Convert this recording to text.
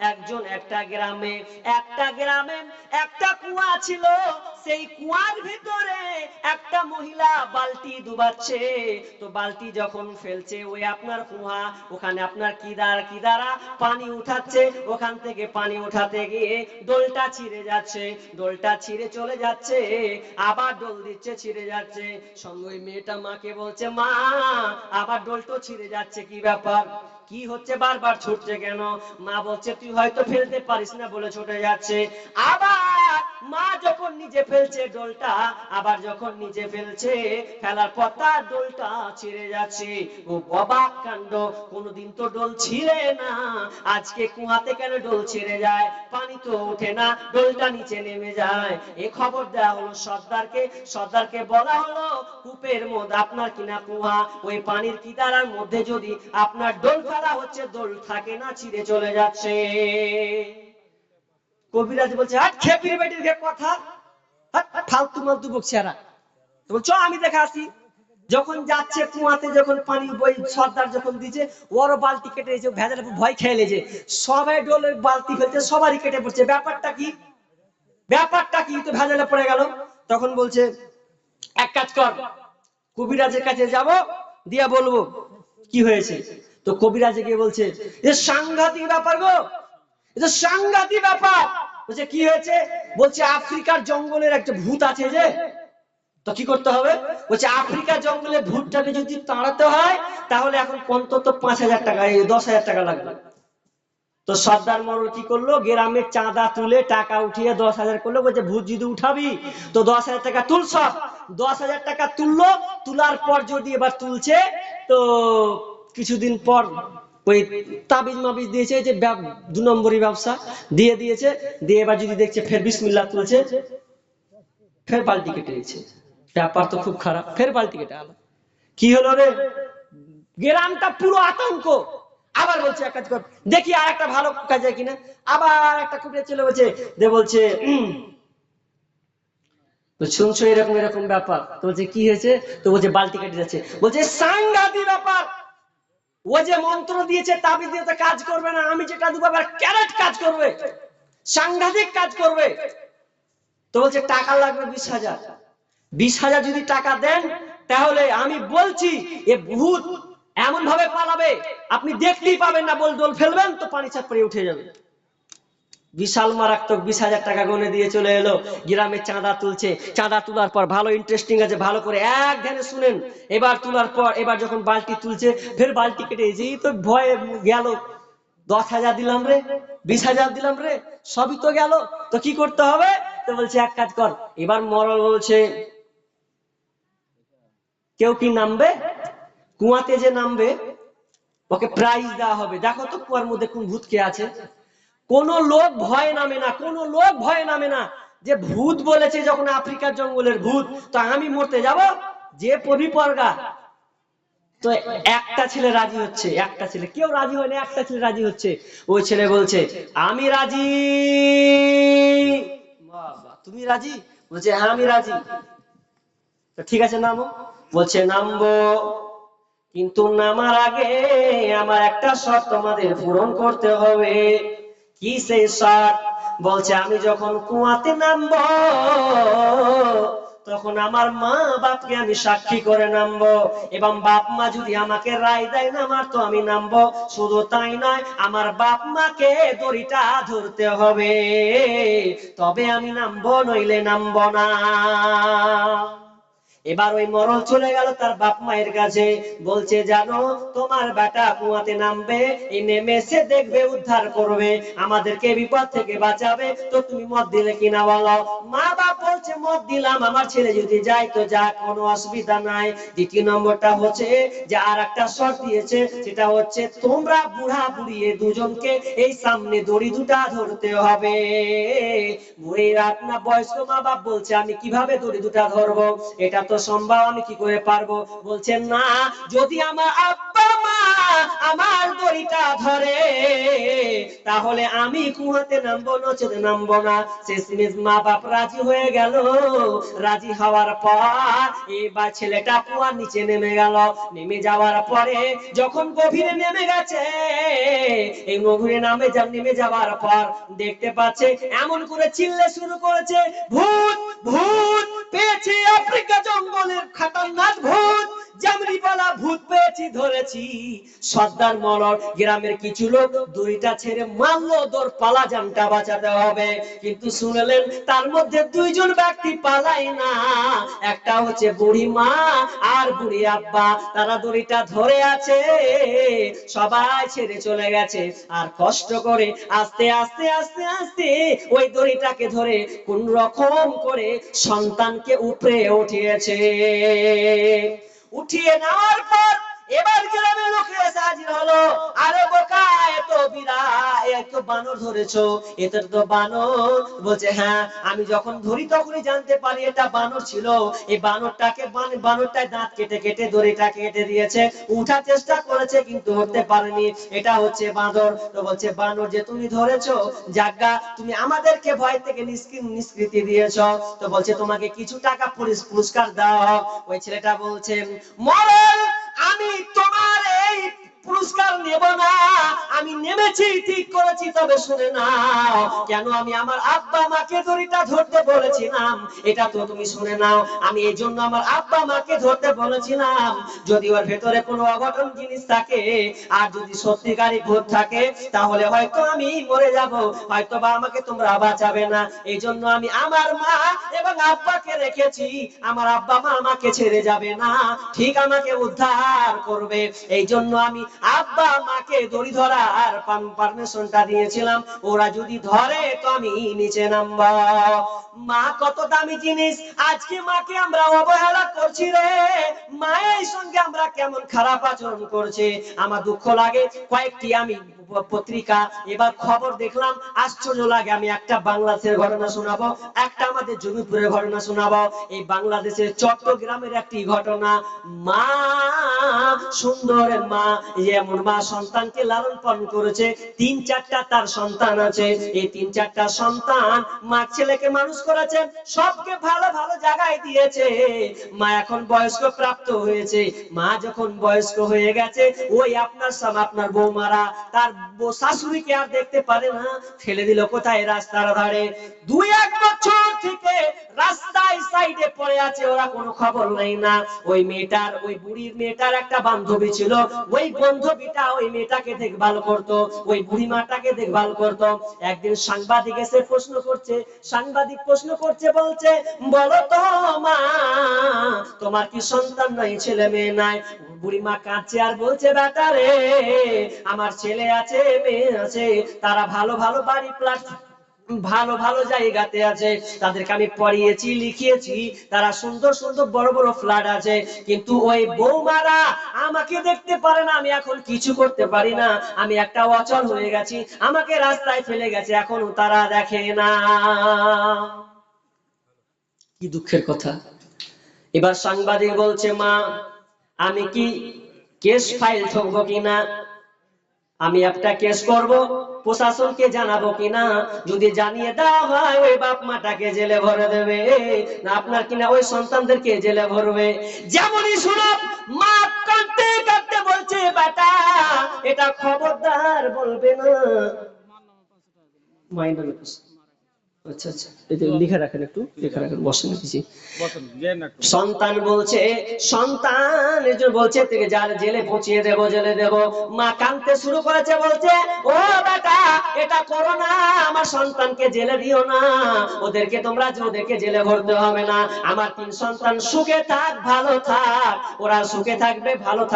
একজন একটা গ্রামে একটা গ্রামে একটা কুয়া ছিল। সেই কুয়ার ভিতরে একটা মহিলা বালতি ডুবাচ্ছে। তো বালতি যখন ফেলছে, ওই আপনার কুয়া ওখানে আপনার কিদার, কিদারা পানি উঠাচ্ছে। ওখান থেকে পানি উঠাতে গিয়ে দোলটা ছিঁড়ে যাচ্ছে। দোলটা ছিঁড়ে চলে যাচ্ছে, আবার ডোল দিচ্ছে, ছিঁড়ে যাচ্ছে। সঙ্গে মেয়েটা মাকে বলছে, মা, আবার ডোলটো ছিঁড়ে যাচ্ছে, কি ব্যাপার? কি হচ্ছে? বারবার ছুটছে কেন? মা বলছে, তুই হয়তো ফেলতে পারিস না, বলে ছুটে যাচ্ছে। আবার মা যখন নিজে ফেলছে ডোলটা আবার যখন নিজে ফেলছে ফেলার পর তার ডোলটা ছিঁড়ে যাচ্ছে। ও অবাক কাণ্ড, কোনোদিন তো ডোল ছিঁড়ে না। আজকে কুয়াতে কেন ডোল ছিঁড়ে যায়? পানি তো ওঠে না ডোলটা নিচে নেমে যায়। এ খবর দেওয়া হলো সর্দারকে। সর্দারকে বলা হলো, কূপের মধ্যে আপনার কিনা কুয়া ওই পানির কিদারার মধ্যে যদি আপনার ডোল ফেলা হচ্ছে, দোল থাকে না, ছিঁড়ে চলে যাচ্ছে। কবিরাজ বলছে, হাট খেপির বেটির কথা। ফালতু মালতু বকছে এরা। তো বলছো আমি দেখা আসি। যখন যাচ্ছে কুয়াতে, যখন পানি বই সর্দার যখন দিচ্ছে ওরও বালতি কেটে দিয়েছে, ভেজাল ভয় খেয়ে লেছে সবাই ডোলের বালতি ফেলছে, সবারই কেটে পড়ছে। ব্যাপারটা কি? ব্যাপারটা কি? তো ভেজালে পড়ে গেল। তখন বলছে, এক কাজ কর, কবিরাজের কাছে যাব, দিয়া বলব কি হয়েছে? তো কবিরাজে গিয়ে বলছে, এ সাংঘাতিক ব্যাপার গো এটা সাংঘাতিক ব্যাপার। বলছে, কি হয়েছে? বলছে, আফ্রিকার জঙ্গলের একটা ভূত আছে যে। তো কি করতে হবে? বলছে আফ্রিকা জঙ্গলে ভূতটাকে যদি তাড়াতে হয়, তাহলে এখন অন্তত পাঁচ হাজার টাকা দশ হাজার টাকা লাগবে। তো সর্দার মরল কি করল? গ্রামের চাঁদা তুলে টাকা উঠিয়ে দশ হাজার করল। বলছে, ভূত যদি উঠাবি, তো দশ হাজার টাকা তুল সব। দশ হাজার টাকা তুললো, তোলার পর যদি এবার তুলছে, তো কিছুদিন পর ওই তাবিজ মাবিজ দিয়েছে যে দু নম্বরই ব্যবসা। দিয়ে দিয়েছে, দিয়ে এবার যদি দেখছে ফের বিসমিল্লাহ তুলছে, ফের বালতি কেটে দিয়েছে ব্যাপার তো খুব খারাপ, ফের বালতি কেটে আলো। কি হলো রে? গ্রামটা পুরো আতঙ্ক। আবার বলছে এক কাজ কর, দেখি আর একটা ভালো কাজ হয় কিনা। আবার একটা কুটে চলে বলছে দে বলছে শুনছো এরকম এরকম ব্যাপার? তো বলছে, কি হয়েছে? তো বলছে, বালতি কেটে যাচ্ছে। বলছে, সাংঘাতিক ব্যাপার। ও যে মন্ত্র দিয়েছে তাবিজ দিয়ে কাজ করবে না, আমি যেটা দেবো আবার ক্যারেট কাজ করবে, সাংঘাতিক কাজ করবে। তো বলছে, টাকা লাগবে বিশ হাজার। বিশ হাজার যদি টাকা দেন, তাহলে আমি বলছি, এ ভূত এমন ভাবে পালাবে, আপনি দেখতেই পাবেন না, বল ডোল ফেলবেন তো পানি ছাপ পরে উঠে যাবে। বিশাল মারাত্মক বিশ হাজার টাকা গনে দিয়ে চলে এলো। গ্রামে চাঁদা তুলছে। চাঁদা তোলার পর ভালো ইন্টারেস্টিং আছে, ভালো করে এক ধ্যানে শুনেন। এবার তোলার পর, এবার যখন বালতি তুলছে, ফের বালতি কেটে যেই তো ভয়ে গেল। দশ হাজার দিলাম রে, বিশ হাজার দিলাম রে, সবই তো গেল। তো কি করতে হবে? তো বলছে, এক কাজ কর, এবার মরল বলছে, কেউ কি নামবে? কুয়াতে যে নামবে, ওকে প্রাইজ দেওয়া হবে। দেখো তো কুয়ার মধ্যে কোন ভূত কে আছে। কোন লোক ভয় নামে না, কোন লোক ভয় নামে না। যে ভূত বলেছে যখন আফ্রিকার জঙ্গলের ভূত, তো আমি মরতে যাব? যে পরিপর্গা। তো একটা ছেলে রাজি হচ্ছে, একটা ছেলে। কেউ রাজি হয় না, একটা ছেলে রাজি হচ্ছে। ওই ছেলে বলছে, আমি রাজি। তুমি রাজি? বলছে হ্যাঁ আমি রাজি। তো ঠিক আছে, নামো। বলছে, নামবো। কিন্তু নামার আগে আমার একটা শর্ত তোমাদের পূরণ করতে হবে। কি সেই শর্ত বলছে, আমি যখন কুয়াতে নামবো, তখন আমার মা বাপকে আমি সাক্ষী করে নামবো। এবং বাপ মা যদি আমাকে রায় দেয় নামার তো আমি নামবো। শুধু তাই নয়, আমার বাপ মাকে দড়িটা ধরতে হবে, তবে আমি নামবো, নইলে নামবো না। এবার ওই মরল চলে গেল তার বাপ মায়ের কাছে। বলছে, জানো, তোমার বেটা কুয়াতে নামবে, এই নেমে সে দেখবে, উদ্ধার করবে। আমাদেরকে বিপদ থেকে বাঁচাবে, তো তুমি মত দিলে কিনা বলো? মা বাপ বলছে মত দিলাম, আমার ছেলে যদি যায় তো যা, কোনো অসুবিধা নাই। দ্বিতীয় নম্বরটা হচ্ছে যে আর একটা শর্ত দিয়েছে, সেটা হচ্ছে তোমরা বুড়া বুড়িয়ে দুজনকে এই সামনে দড়ি দুটা ধরতে হবে। বুড়ির আপনার বয়স্ক মা বাপ বলছে, আমি কীভাবে দড়ি দুটা ধরবো? এটা তো সম্ভব, আমি কি করে পারব? বলছেন, না, যদি আমার আব্বা মা আমার দড়িটা ধরে, তাহলে আমি কুয়াতে নামবো, নচেত নামবো না। শেষমেশ মা বাপ রাজি হয়ে গেল। রাজি হওয়ার পর এবার ছেলেটা কুয়ার নিচে নেমে গেল। নেমে যাওয়ার পরে যখন গভীরে নেমে গেছে, এই গভীরে নামে যা নেমে যাওয়ার পর দেখতে পাচ্ছে, এমন করে চিল্লে শুরু করেছে, ভূত ভূত পেয়েছি আফ্রিকা জঙ্গলের খাতারনাক ভূত জামরি বলা ধরেছি। সর্দার মলর গ্রামের কিছু লোক দুইটা ছেড়ে মারলো দোর পালা জানটা বাঁচাতে হবে। কিন্তু শুনলেন, তার মধ্যে দুইজন ব্যক্তি পালায় না। একটা হচ্ছে বুড়ি মা আর বুড়ি আব্বা। তারা দড়িটা ধরে আছে, সবাই ছেড়ে চলে গেছে। আর কষ্ট করে আস্তে আস্তে আস্তে আস্তে ওই দড়িটাকে ধরে কোন রকম করে সন্তানকে উপরে উঠিয়েছে। উঠিয়ে নেওয়ার পর এবার গ্রামের লোকের হাজির হলো। আরে বোকা, এত বিরা এত বানর ধরেছো। এটা তো বানর। বলছে হ্যাঁ আমি যখন ধরি তখনই জানতে পারি এটা বানর ছিল। এই বানরটাকে বান- বানরটায় দাঁত কেটে কেটে দড়িটাকে কেটে দিয়েছে। উঠার চেষ্টা করেছে, কিন্তু হতে পারেনি। এটা হচ্ছে বাঁদর তো বলছে, বানর যে তুমি ধরেছো, জাগা, তুমি আমাদেরকে ভয় থেকে নিষ্কৃ- নিষ্কৃতি দিয়েছ। তো বলছে, তোমাকে কিছু টাকা পুরস- পুরস্কার হোক। ওই ছেলেটা বলছে মরল আমি তোমার এই পুরস্কার নেব না। আমি নেমেছি, ঠিক করেছি, তবে শুনে নাও, কেন আমি আমার আব্বা মাকে দড়িটা ধরতে বলেছিলাম? এটা তো তুমি শুনে নাও, আমি এই জন্য আমার আব্বা মাকে ধরতে বলেছিলাম। যদি ওর ভেতরে কোনো অঘটন জিনিস থাকে, আর যদি সত্যিকারই ভূত থাকে, তাহলে হয়তো আমি মরে যাব হয়তো বা আমাকে তোমরা বাঁচাবে না। এই জন্য আমি আমার মা এবং আব্বাকে রেখেছি, আমার আব্বা মা আমাকে ছেড়ে যাবে না, ঠিক আমাকে উদ্ধার করবে। এই জন্য আমি আব্বা মাকে দড়ি ধরার পারমিশনটা দিয়েছিলাম। ওরা যদি ধরে তো আমি নিচে নামবো। মা, কত দামি জিনিস। আজকে মাকে আমরা অবহেলা করছি রে। মায়ের সঙ্গে আমরা কেমন খারাপ আচরণ করছে। আমার দুঃখ লাগে। কয়েকটি আমি পত্রিকা এবার খবর দেখলাম। আশ্চর্য লাগে, আমি একটা বাংলাদেশের ঘটনা শোনাবো। একটা আমাদের জমিপুরের ঘটনা শোনাবো। এই বাংলাদেশের চট্টগ্রামের একটি ঘটনা। মা সুন্দর মা যেমন মা সন্তানকে লালন পালন করেছে, তিন চারটা তার সন্তান আছে। এই তিন চারটা সন্তান মা ছেলেকে মানুষ করেছে, সবকে ভালো ভালো জায়গায় দিয়েছে। মা এখন বয়স্ক প্রাপ্ত হয়েছে। মা যখন বয়স্ক হয়ে গেছে, ওই আপনার সাম আপনার বৌমারা, তার শাশুড়িকে আর দেখতে পারে না। ফেলে দিল কোথায় রাস্তার ধারে? দুই এক বছর থেকে রাস্তায় সাইডে পড়ে আছে, ওরা কোনো খবর নেই না। ওই মেয়েটার, ওই বুড়ির মেয়েটার একটা বান্ধবী ছিল, ওই বান্ধবীটা ওই মেয়েটাকে দেখভাল করত, ওই বুড়ি মাটাকে দেখভাল করত। একদিন সাংবাদিক এসে প্রশ্ন করছে, সাংবাদিক প্রশ্ন করছে, বলছে, বলো তো মা, তোমার কি সন্তান নাই, ছেলে মেয়ে নাই? বুড়ি মা কাঁদছে আর বলছে বেটা রে, আমার ছেলে আছে, মেয়ে আছে, তারা ভালো ভালো বাড়ি প্লাট ভালো ভালো জায়গাতে আছে। তাদেরকে আমি পড়িয়েছি, লিখিয়েছি। তারা সুন্দর সুন্দর বড় বড় ফ্ল্যাট আছে। কিন্তু ওই বৌমারা আমাকে দেখতে পারে না। আমি এখন কিছু করতে পারি না। আমি একটা অচল হয়ে গেছি। আমাকে রাস্তায় ফেলে গেছে। এখনও তারা দেখে না। কি দুঃখের কথা। এবার সাংবাদিক বলছে, মা, আমি কি কেস ফাইল ঠকবো কিনা? আমি একটা কেস করব, প্রশাসনকে জানাব কিনা? যদি জানিয়ে দেওয়া হয়, ওই বাপ মাটাকে জেলে ভরে দেবে। না, আপনার কিনা ওই সন্তানদেরকে জেলে ভরবে? যেমনই শুনব মা কাঁদতে কাঁদতে বলছে, বেটা, এটা খবরদার বলবে না। মাইন্ড আচ্ছা আচ্ছা লিখে রাখেন একটু লিখে রাখেন বসেন কিছু সন্তান বলছে সন্তান বলছে থেকে যার জেলে পৌঁছিয়ে দেবো জেলে দেব। মা কাঁদতে শুরু করেছে বলছে ও বেটা এটা করো না আমার সন্তানকে জেলে দিও না। ওদেরকে তোমরা ওদেরকে জেলে ভরতে হবে না। আমার তিন সন্তান সুখে থাক ভালো থাক। ওরা সুখে থাকবে ভালো